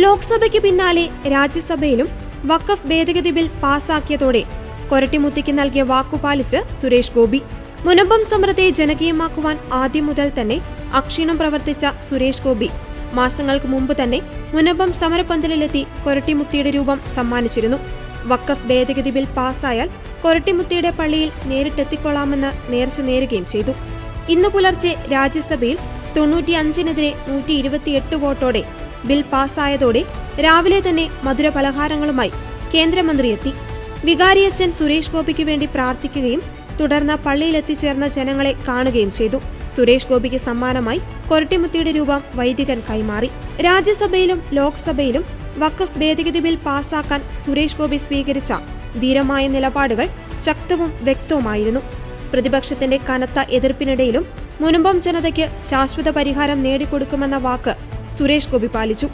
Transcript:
ലോക്സഭയ്ക്ക് പിന്നാലെ രാജ്യസഭയിലും വഖഫ് ഭേദഗതി ബിൽ പാസാക്കിയതോടെ കൊരട്ടിമുത്തിക്ക് നൽകിയ വാക്കുപാലിച്ച് സുരേഷ് ഗോപി. മുനമ്പം സമരത്തെ ജനകീയമാക്കുവാൻ ആദ്യം മുതൽ തന്നെ അക്ഷീണം പ്രവർത്തിച്ച സുരേഷ് ഗോപി. മാസങ്ങൾക്ക് മുമ്പ് തന്നെ മുനമ്പം സമരപന്തലിലെത്തി കൊരട്ടിമുത്തിയുടെ രൂപം സമ്മാനിച്ചിരുന്നു. വഖഫ് ഭേദഗതി ബിൽ പാസ്സായാൽ കൊരട്ടിമുത്തിയുടെ പള്ളിയിൽ നേരിട്ടെത്തിക്കൊള്ളാമെന്ന് നേർച്ച നേരുകയും ചെയ്തു. ഇന്ന് പുലർച്ചെ രാജ്യസഭയിൽ തൊണ്ണൂറ്റിയഞ്ചിനെതിരെ നൂറ്റി ഇരുപത്തിയെട്ട് വോട്ടോടെ ബിൽ പാസ്സായതോടെ രാവിലെ തന്നെ മധുര പലഹാരങ്ങളുമായി കേന്ദ്രമന്ത്രി എത്തി വികാരിയച്ഛൻ സുരേഷ് ഗോപിക്ക് വേണ്ടി പ്രാർത്ഥിക്കുകയും തുടർന്ന് പള്ളിയിലെത്തിച്ചേർന്ന ജനങ്ങളെ കാണുകയും ചെയ്തു. സുരേഷ് ഗോപിക്ക് സമ്മാനമായി കൊരട്ടിമുത്തിയുടെ രൂപം വൈദികൻ കൈമാറി. രാജ്യസഭയിലും ലോക്സഭയിലും വഖഫ് ഭേദഗതി ബിൽ പാസാക്കാൻ സുരേഷ് ഗോപി സ്വീകരിച്ച ധീരമായ നിലപാടുകൾ ശക്തവും വ്യക്തവുമായിരുന്നു. പ്രതിപക്ഷത്തിന്റെ കനത്ത എതിർപ്പിനിടയിലും മുനമ്പം ജനതയ്ക്ക് ശാശ്വത പരിഹാരം നേടിക്കൊടുക്കുമെന്ന വാക്ക് സുരേഷ് ഗോപി പാലിച്ചു.